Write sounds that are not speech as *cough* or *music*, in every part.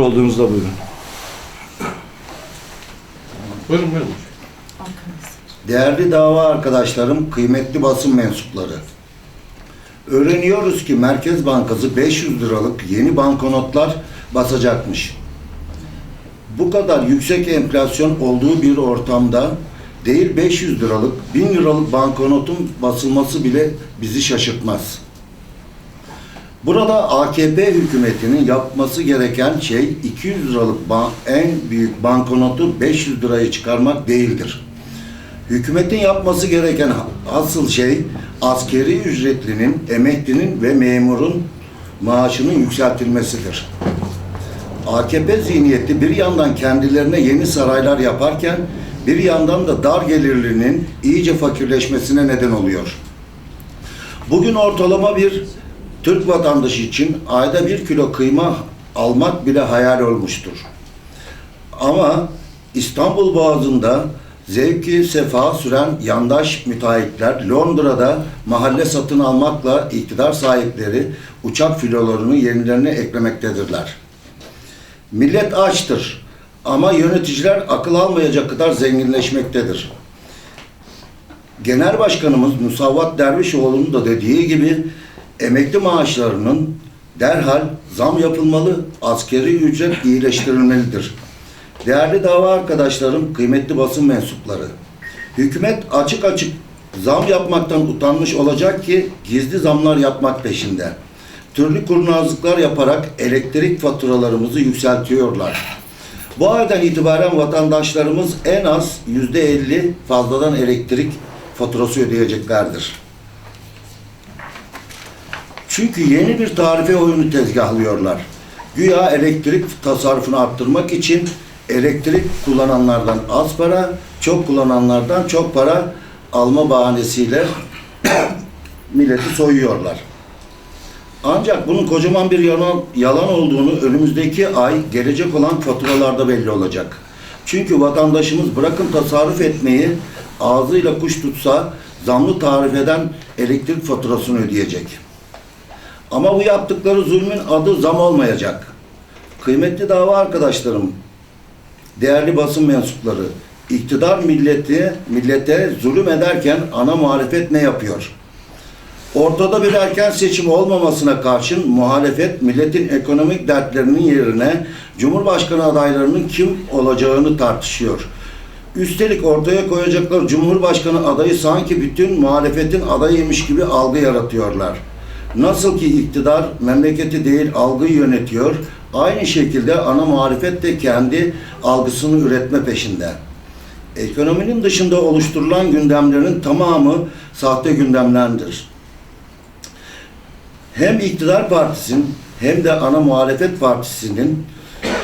olduğunuzda buyurun. Buyurun buyurun. Değerli dava arkadaşlarım, kıymetli basın mensupları. Öğreniyoruz ki Merkez Bankası 500 liralık yeni banknotlar basacakmış. Bu kadar yüksek enflasyon olduğu bir ortamda değil 500 liralık, 1000 liralık banknotun basılması bile bizi şaşırtmaz. Burada AKP hükümetinin yapması gereken şey 200 liralık en büyük banknotu 500 liraya çıkarmak değildir. Hükümetin yapması gereken asıl şey askeri ücretlinin, emeklinin ve memurun maaşının yükseltilmesidir. AKP zihniyeti bir yandan kendilerine yeni saraylar yaparken bir yandan da dar gelirlinin iyice fakirleşmesine neden oluyor. Bugün ortalama bir Türk vatandaşı için ayda bir kilo kıyma almak bile hayal olmuştur. Ama İstanbul Boğazı'nda zevki sefa süren yandaş müteahhitler Londra'da mahalle satın almakla iktidar sahipleri uçak filolarını yenilerine eklemektedirler. Millet açtır ama yöneticiler akıl almayacak kadar zenginleşmektedir. Genel Başkanımız Musavvat Dervişoğlu'nun da dediği gibi emekli maaşlarının derhal zam yapılmalı, askeri ücret iyileştirilmelidir. Değerli dava arkadaşlarım, kıymetli basın mensupları, hükümet açık açık zam yapmaktan utanmış olacak ki gizli zamlar yapmak peşinde. Türlü kurnazlıklar yaparak elektrik faturalarımızı yükseltiyorlar. Bu aydan itibaren vatandaşlarımız en az yüzde elli fazladan elektrik faturası ödeyeceklerdir. Çünkü yeni bir tarife oyunu tezgahlıyorlar. Güya elektrik tasarrufunu arttırmak için elektrik kullananlardan az para, çok kullananlardan çok para alma bahanesiyle *coughs* milleti soyuyorlar. Ancak bunun kocaman bir yalan, yalan olduğunu önümüzdeki ay gelecek olan faturalarda belli olacak. Çünkü vatandaşımız bırakın tasarruf etmeyi ağzıyla kuş tutsa zamlı tarif eden elektrik faturasını ödeyecek. Ama bu yaptıkları zulmün adı zam olmayacak. Kıymetli dava arkadaşlarım, değerli basın mensupları, iktidar milleti, millete zulüm ederken ana muhalefet ne yapıyor? Ortada bir erken seçim olmamasına karşın muhalefet milletin ekonomik dertlerinin yerine Cumhurbaşkanı adaylarının kim olacağını tartışıyor. Üstelik ortaya koyacakları Cumhurbaşkanı adayı sanki bütün muhalefetin adayıymış gibi algı yaratıyorlar. Nasıl ki iktidar memleketi değil algıyı yönetiyor, aynı şekilde ana muhalefet de kendi algısını üretme peşinde. Ekonominin dışında oluşturulan gündemlerin tamamı sahte gündemlerdir hem iktidar partisinin hem de ana muhalefet partisinin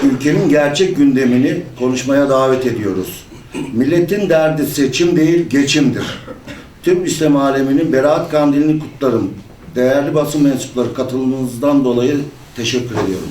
ülkenin gerçek gündemini konuşmaya davet ediyoruz. Milletin derdi seçim değil geçimdir. Tüm İslam aleminin beraat kandilini kutlarım. Değerli basın mensupları katılımınızdan dolayı teşekkür ediyorum.